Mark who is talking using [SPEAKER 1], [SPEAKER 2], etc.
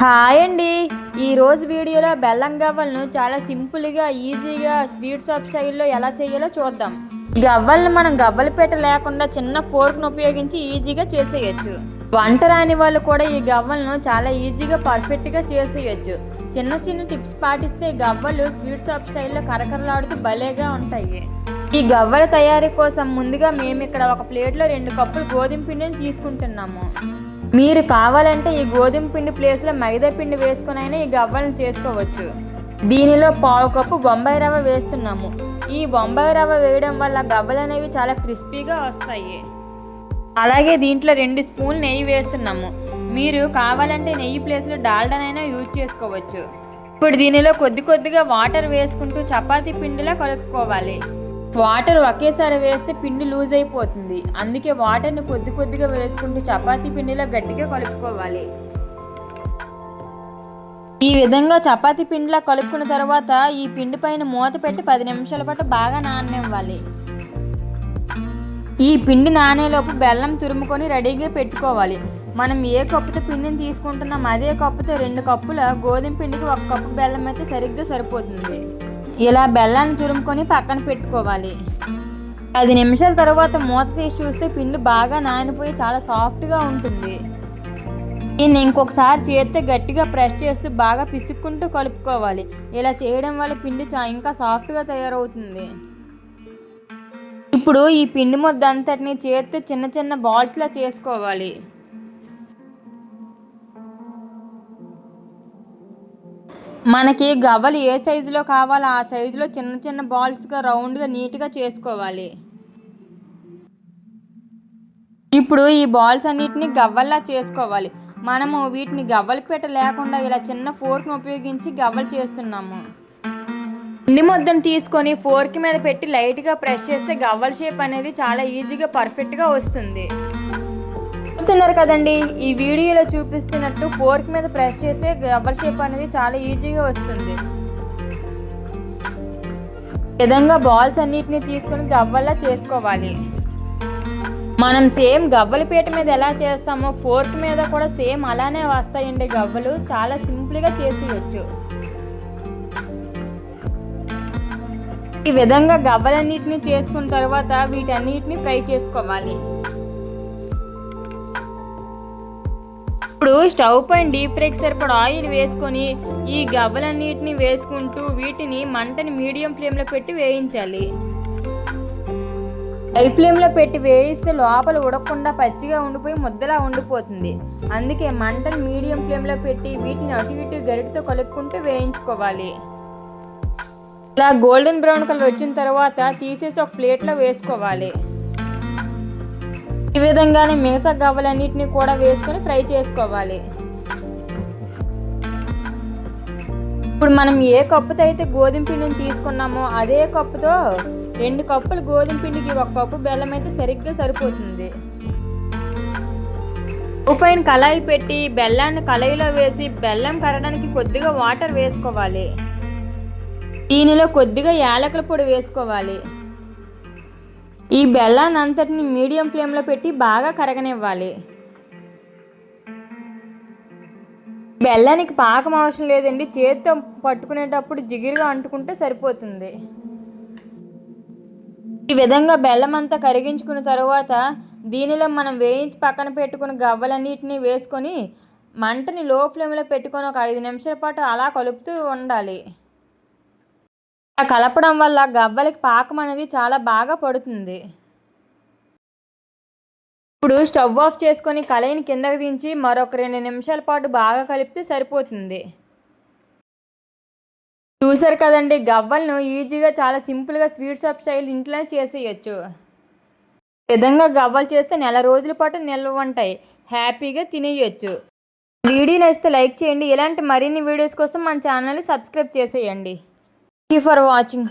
[SPEAKER 1] Hi అండి. ఈరోజు వీడియోలో బెల్లం గవ్వలను చాలా సింపుల్గా ఈజీగా స్వీట్ షాప్ స్టైల్లో ఎలా చేయాలో చూద్దాం. గవ్వలను మనం గవ్వల పీట లేకుండా చిన్న ఫోర్క్ను ఉపయోగించి ఈజీగా చేసేయచ్చు. వంట రాని వాళ్ళు కూడా ఈ గవ్వలను చాలా ఈజీగా పర్ఫెక్ట్గా చేసేయచ్చు. చిన్న చిన్న టిప్స్ పాటిస్తే గవ్వలు స్వీట్ షాప్ స్టైల్లో కరకరలాడుతూ భలేగా ఉంటాయి. ఈ గవ్వల తయారీ కోసం ముందుగా మేము ఇక్కడ ఒక ప్లేట్లో రెండు కప్పులు గోధుమ పిండిని తీసుకుంటున్నాము. మీరు కావాలంటే ఈ గోధుమ పిండి ప్లేస్లో మైదా పిండి వేసుకుని అయినా ఈ గవ్వలను చేసుకోవచ్చు. దీనిలో పావు కప్పు బొంబాయి రవ్వ వేస్తున్నాము. ఈ బొంబాయి రవ్వ వేయడం వల్ల గవ్వలు అనేవి చాలా క్రిస్పీగా వస్తాయి. అలాగే దీంట్లో రెండు స్పూన్లు నెయ్యి వేస్తున్నాము. మీరు కావాలంటే నెయ్యి ప్లేస్లో డాల్డానైనా యూజ్ చేసుకోవచ్చు. ఇప్పుడు దీనిలో కొద్ది కొద్దిగా వాటర్ వేసుకుంటూ చపాతీ పిండిలా కలుపుకోవాలి. వాటర్ ఒకేసారి వేస్తే పిండి లూజ్ అయిపోతుంది. అందుకే వాటర్ని కొద్ది కొద్దిగా వేసుకుంటూ చపాతీ పిండిలో గట్టిగా కలుపుకోవాలి. ఈ విధంగా చపాతీ పిండిలా కలుపుకున్న తర్వాత ఈ పిండి పైన మూత పెట్టి పది నిమిషాల పాటు బాగా నాననివ్వాలి. ఈ పిండి నానేలోపు బెల్లం తురుముకొని రెడీగా పెట్టుకోవాలి. మనం ఏ కప్పుతో పిండిని తీసుకుంటున్నాం అదే కప్పుతో రెండు కప్పుల గోధుమ పిండికి ఒక కప్పు బెల్లం అయితే సరిగ్గా సరిపోతుంది. ఇలా బెల్లాన్ని తురుముకొని పక్కన పెట్టుకోవాలి. పది నిమిషాల తర్వాత మూత తీసి చూస్తే పిండి బాగా నానిపోయి చాలా సాఫ్ట్గా ఉంటుంది. దీన్ని ఇంకొకసారి చేస్తే గట్టిగా ప్రెస్ చేస్తూ బాగా పిసుక్కుంటూ కలుపుకోవాలి. ఇలా చేయడం వల్ల పిండి చా ఇంకా సాఫ్ట్గా తయారవుతుంది. ఇప్పుడు ఈ పిండి ముద్ద అంతటిని చేత్తో చిన్న చిన్న బాల్స్లా చేసుకోవాలి. మనకి గవ్వలు ఏ సైజులో కావాలో ఆ సైజులో చిన్న చిన్న బాల్స్గా రౌండ్గా నీట్గా చేసుకోవాలి. ఇప్పుడు ఈ బాల్స్ అన్నిటిని గవ్వల్లా చేసుకోవాలి. మనము వీటిని గవ్వల పీట లేకుండా ఇలా చిన్న ఫోర్క్ను ఉపయోగించి గవ్వలు చేస్తున్నాము. పిండి ముద్దను తీసుకొని ఫోర్క్ మీద పెట్టి లైట్గా ప్రెస్ చేస్తే గవ్వల షేప్ అనేది చాలా ఈజీగా పర్ఫెక్ట్గా వస్తుంది. చూస్తున్నారు కదండి. ఈ వీడియోలో చూపిస్తున్నట్టు ఫోర్క్ మీద ప్రెస్ చేస్తే గబ్బర్ షేప్ అనేది చాలా ఈజీగా వస్తుంది. విధంగా బాల్స్ అన్నిటిని తీసుకొని గవ్వల్లా చేసుకోవాలి. మనం సేమ్ గవ్వల పీట మీద ఎలా చేస్తామో ఫోర్క్ మీద కూడా సేమ్ అలానే వస్తాయండి గవ్వలు. చాలా సింపుల్గా చేసేయచ్చు. ఈ విధంగా గవ్వలన్నిటిని చేసుకున్న తర్వాత వీటన్నిటిని ఫ్రై చేసుకోవాలి. ఇప్పుడు స్టవ్ పైన డీప్ ఫ్రైకి సరిపడా ఆయిల్ వేసుకొని ఈ గవ్వలన్నిటిని వేసుకుంటూ వీటిని మంటని మీడియం ఫ్లేమ్లో పెట్టి వేయించాలి. హై ఫ్లేమ్లో పెట్టి వేయిస్తే లోపల ఉడకకుండా పచ్చిగా ఉండిపోయి ముద్దలా ఉండిపోతుంది. అందుకే మంటను మీడియం ఫ్లేమ్లో పెట్టి వీటిని అటు ఇటు గరిటతో కలుపుకుంటూ వేయించుకోవాలి. ఇలా గోల్డెన్ బ్రౌన్ కలర్ వచ్చిన తర్వాత తీసేసి ఒక ప్లేట్లో వేసుకోవాలి. ఈ విధంగానే మిగతా గవ్వలన్నిటిని కూడా వేసుకొని ఫ్రై చేసుకోవాలి. ఇప్పుడు మనం ఏ కప్పుతో అయితే గోధుమ పిండిని తీసుకున్నామో అదే కప్పుతో రెండు కప్పులు గోధుమ పిండికి ఒక కప్పు బెల్లం అయితే సరిగ్గా సరిపోతుంది. పైన కళాయి పెట్టి బెల్లాన్ని కళాయిలో వేసి బెల్లం కరగడానికి కొద్దిగా వాటర్ వేసుకోవాలి. దీనిలో కొద్దిగా యాలకుల పొడి వేసుకోవాలి. ఈ బెల్లాన్ని అంతటిని మీడియం ఫ్లేమ్లో పెట్టి బాగా కరగనివ్వాలి. బెల్లానికి పాకం అవసరం లేదండి. చేతితో పట్టుకునేటప్పుడు జిగిరిగా అంటుకుంటే సరిపోతుంది. ఈ విధంగా బెల్లం అంతా కరిగించుకున్న తర్వాత దీనిలో మనం వేయించి పక్కన పెట్టుకున్న గవ్వలన్నిటిని వేసుకొని మంటని లో ఫ్లేమ్లో పెట్టుకొని ఒక ఐదు నిమిషాల పాటు అలా కలుపుతూ ఉండాలి. అలా కలపడం వల్ల గవ్వలకి పాకం అనేది చాలా బాగా పడుతుంది. ఇప్పుడు స్టవ్ ఆఫ్ చేసుకొని కళాయిని కిందకి దించి మరొక రెండు నిమిషాల పాటు బాగా కలిపితే సరిపోతుంది. చూసారు కదండి గవ్వలను ఈజీగా చాలా సింపుల్గా స్వీట్ షాప్ స్టైల్ ఇంట్లోనే చేసేయచ్చు. విధంగా గవ్వలు చేస్తే నెల రోజుల పాటు నిల్వ ఉంటాయి హ్యాపీగా తినేయచ్చు. వీడియో నచ్చితే లైక్ చేయండి ఇలాంటి మరిన్ని వీడియోస్ కోసం మన ఛానల్ని సబ్స్క్రైబ్ చేసేయండి. For watching